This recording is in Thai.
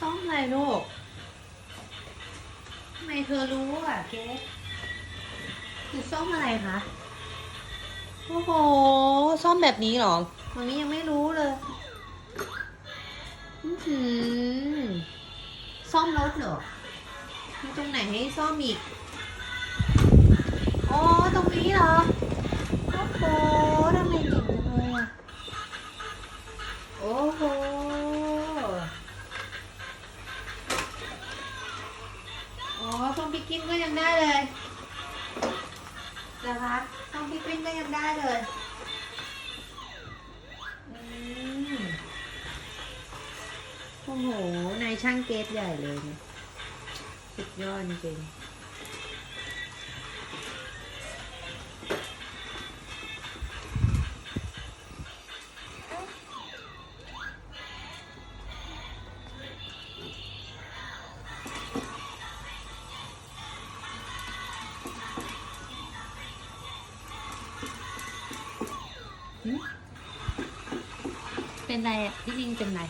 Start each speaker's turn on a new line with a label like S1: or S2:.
S1: ซ่อมอะไรลูกทำไมเธอรู้อะเก๊คือซ่อมอะไรคะโอ้โหซ่อมแบบนี้เหรอมันนี้ยังไม่รู้เลยอื้อหือซ่อมรถเหรอมีตรงไหนให้ซ่อมอีกอ๋อตรงนี้เหรอ อ๋อซ่อมพิกกิ้นก็ยังได้เลยนะคะซ่อมพิกกิ้นก็ยังได้เลยโอ้โหนายช่างเกตใหญ่เลยเนี่ยสุดยอดจริง เป็นไรอะพี่ลิงเป็นไร